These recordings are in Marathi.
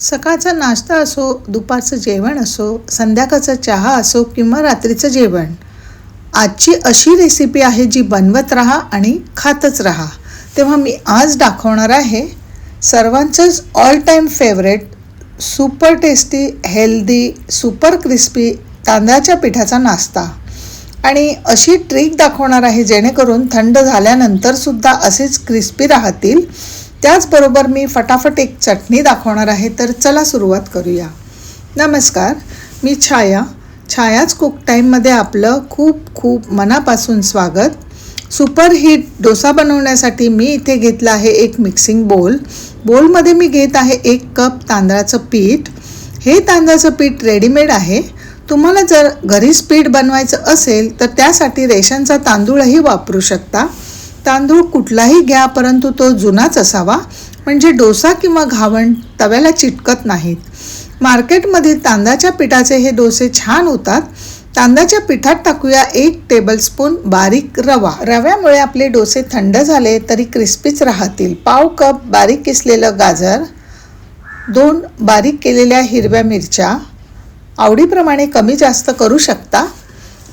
सकाळचा नाश्ता असो दुपारचं जेवण असो संध्याकाळचा चहा असो किंवा रात्रीचं जेवण. आजची अशी रेसिपी आहे जी बनवत राहा आणि खातच राहा. तेव्हा मी आज दाखवणार आहे सर्वांचंच all time favourite super tasty healthy super crispy तांदळाच्या पिठाचा नाश्ता. आणि अशी ट्रिक दाखवणार आहे जेणेकरून थंड झाल्यानंतरसुद्धा असेच क्रिस्पी राहतील. त्याचबरोबर मी फटाफट एक चटणी दाखवणार आहे तर चला सुरुवात करूया. नमस्कार मी छाया. छायाच कुक टाईममध्ये आपलं खूप खूप मनापासून स्वागत. सुपरहीट डोसा बनवण्यासाठी मी इथे घेतला आहे एक मिक्सिंग बोल बोलमध्ये मी घेत आहे एक कप तांदळाचं पीठ. हे तांदळाचं पीठ रेडीमेड आहे. तुम्हाला जर घरीच पीठ बनवायचं असेल तर त्यासाठी रेशनचा तांदूळही वापरू शकता. तांदूळ कुठलाही घ्या परंतु तो जुनाच असावा. म्हणजे डोसा किंवा घावण तव्याला चिटकत नाहीत. मार्केटमध्ये तांदळाच्या पिठाचे हे डोसे छान होतात. तांदळाच्या पिठात टाकूया एक टेबलस्पून बारीक रवा. रव्यामुळे आपले डोसे थंड झाले तरी क्रिस्पीच राहतील. पाव कप बारीक किसलेलं गाजर दोन बारीक केलेल्या हिरव्या मिरच्या. आवडीप्रमाणे कमी जास्त करू शकता.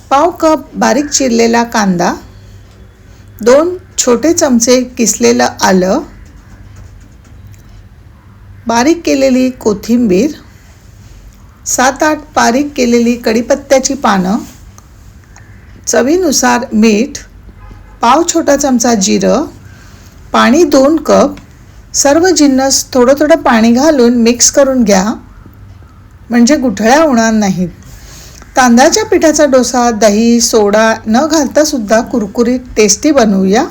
पाव कप बारीक चिरलेला कांदा दोन छोटे चमचे किसलेलं आलं. बारीक केलेली कोथिंबीर. सात आठ बारीक केलेली कढीपत्त्याची पानं. चवीनुसार मीठ. पाव छोटा चमचा जिरं. पाणी दोन कप. सर्व जिन्नस थोडं थोडं पाणी घालून मिक्स करून घ्या. म्हणजे गुठळ्या होणार नाहीत. तांदळाच्या पिठाचा डोसा दही सोडा न घालतासुद्धा कुरकुरीत टेस्टी बनवूया.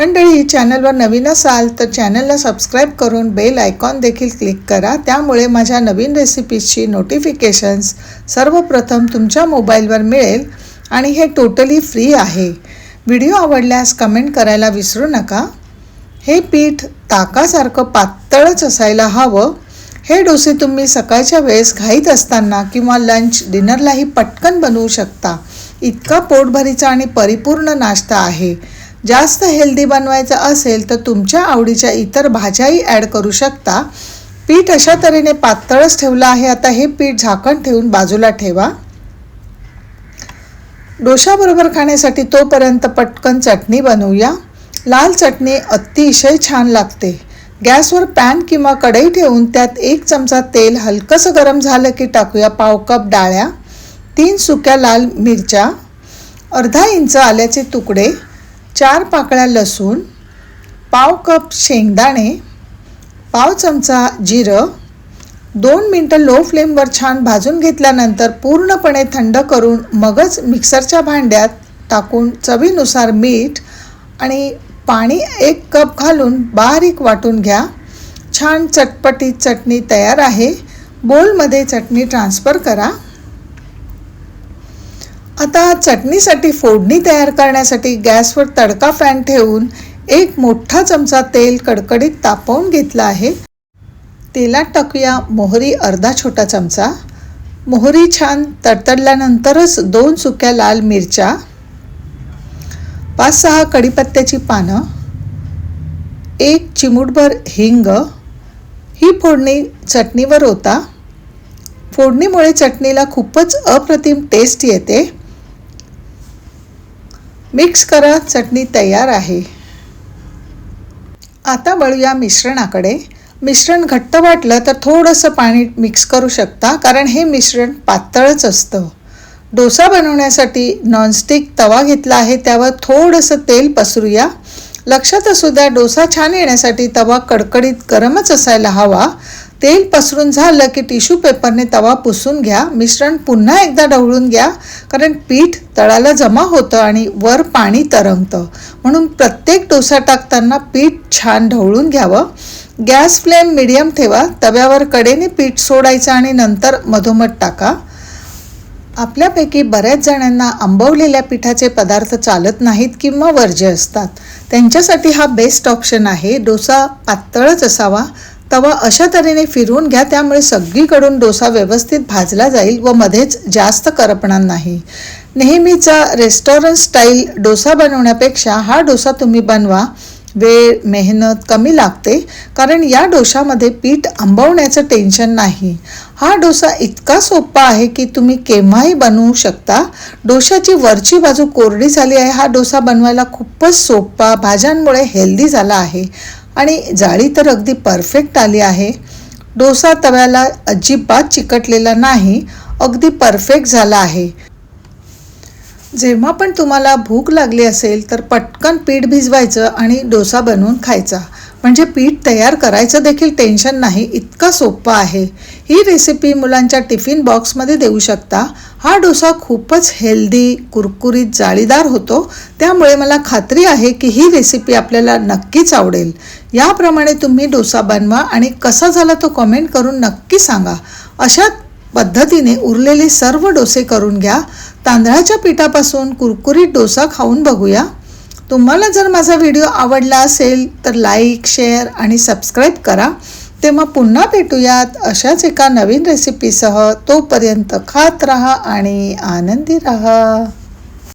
मंडळी चॅनलवर नवीन असाल तर चॅनलला सबस्क्राईब करून बेल आयकॉन देखील क्लिक करा. त्यामुळे माझ्या नवीन रेसिपीजची नोटिफिकेशन्स सर्वप्रथम तुमच्या मोबाईलवर मिळेल आणि हे टोटली फ्री आहे. व्हिडिओ आवडल्यास कमेंट करायला विसरू नका. हे पीठ ताकासारखं पातळच असायला हवं. हे डोसे तुम्ही सकाळच्या वेळेस घाईत असताना किंवा लंच डिनरलाही पटकन बनवू शकता. इतका पोटभरीचा आणि परिपूर्ण नाश्ता आहे. जास्त हेल्दी बनवायचं असेल तर तुमच्या आवडीच्या इतर भाज्याही ॲड करू शकता. पीठ अशा तऱ्हेने पातळच ठेवलं आहे. आता हे पीठ झाकण ठेवून बाजूला ठेवा. डोशाबरोबर खाण्यासाठी तोपर्यंत पटकन चटणी बनवूया. लाल चटणी अतिशय छान लागते. गॅसवर पॅन किंवा कढई ठेवून त्यात एक चमचा तेल हलकंसं गरम झालं की टाकूया पाव कप डाळ्या तीन सुक्या लाल मिरच्या अर्धा इंच आल्याचे तुकडे चार पाकळ्या लसूण पाव कप शेंगदाणे पाव चमचा जिरं दोन मिनटं लो फ्लेमवर छान भाजून घेतल्यानंतर पूर्णपणे थंड करून मगच मिक्सरच्या भांड्यात टाकून चवीनुसार मीठ आणि पाणी एक कप घालून बारीक वाटून घ्या. छान चटपटीत चटणी तयार आहे. बोलमध्ये चटणी ट्रान्सफर करा. आता चटणीसाठी फोडणी तयार करण्यासाठी गॅसवर तडका फॅन ठेवून एक मोठा चमचा तेल कडकडीत तापवून घेतला आहे. तेलात टाकूया मोहरी अर्धा छोटा चमचा. मोहरी छान तडतडल्यानंतरच दोन सुक्या लाल मिरच्या पाच सहा कढीपत्त्याची पानं एक चिमूटभर हिंग. ही फोडणी चटणीवर होता फोडणीमुळे चटणीला खूपच अप्रतिम टेस्ट येते. मिक्स करा चटणी तयार आहे. आता वळूया मिश्रणाकडे. मिश्रण घट्ट वाटलं तर थोडंसं पाणी मिक्स करू शकता कारण हे मिश्रण पातळच असतं. डोसा बनवण्यासाठी नॉनस्टिक तवा घेतला आहे त्यावर थोडंसं तेल पसरूया. लक्षात असू द्या डोसा छान येण्यासाठी तवा कडकडीत गरमच असायला हवा. तेल पसरून झालं की टिश्यू पेपरने तवा पुसून घ्या. मिश्रण पुन्हा एकदा ढवळून घ्या कारण पीठ तळाला जमा होतं आणि वर पाणी तरंगतं. म्हणून प्रत्येक डोसा टाकताना पीठ छान ढवळून घ्यावं. गॅस फ्लेम मिडियम ठेवा. तव्यावर कडेने पीठ सोडायचं आणि नंतर मधोमध टाका. आपल्यापैकी बऱ्याच जणांना आंबवलेल्या पिठाचे पदार्थ चालत नाहीत किंवा वर्ज्य असतात. त्यांच्यासाठी हा बेस्ट ऑप्शन आहे. डोसा पातळच असावा. तवा अशा तऱ्हेने फिरवून घ्या त्यामुळे सगळीकडून डोसा व्यवस्थित भाजला जाईल व मध्येच जास्त करपणार नाही. नेहमीचा रेस्टॉरंट स्टाईल डोसा बनवण्यापेक्षा हा डोसा तुम्ही बनवा. वेळ मेहनत कमी लागते कारण या डोशामध्ये पीठ आंबवण्याचं टेन्शन नाही. हा डोसा इतका सोपा आहे की तुम्ही केव्हाही बनवू शकता. डोशाची वरची बाजू कोरडी झाली आहे. हा डोसा बनवायला खूपच सोपा भाज्यांमुळे हेल्दी झाला आहे. आणि जाळी तर अगदी परफेक्ट आली आहे. डोसा तव्याला अजिबात चिकटलेला नाही अगदी परफेक्ट झाला आहे. जेव्हा पण तुम्हाला भूक लागली असेल तर पटकन पीठ भिजवायचं आणि डोसा बनवून खायचा. म्हणजे पीठ तयार करायचं देखील टेन्शन नाही इतकं सोपं आहे. ही रेसिपी मुलांच्या टिफिन बॉक्समध्ये देऊ शकता. हा डोसा खूपच हेल्दी कुरकुरीत जाळीदार होतो. त्यामुळे मला खात्री आहे की ही रेसिपी आपल्याला नक्कीच आवडेल. याप्रमाणे तुम्ही डोसा बनवा आणि कसा झाला तो कमेंट करून नक्की सांगा. अशा पद्धतीने उरलेले सर्व डोसे करून घ्या. तांदळाच्या पिठापासून कुरकुरीत डोसा खाऊन बघूया. तुम्हाला जर माझा व्हिडिओ आवडला असेल तर लाईक शेअर आणि सबस्क्राईब करा. तेव्हा पुन्हा भेटूयात अशाच एका नवीन रेसिपीसह. तोपर्यंत खात राहा आणि आनंदी राहा.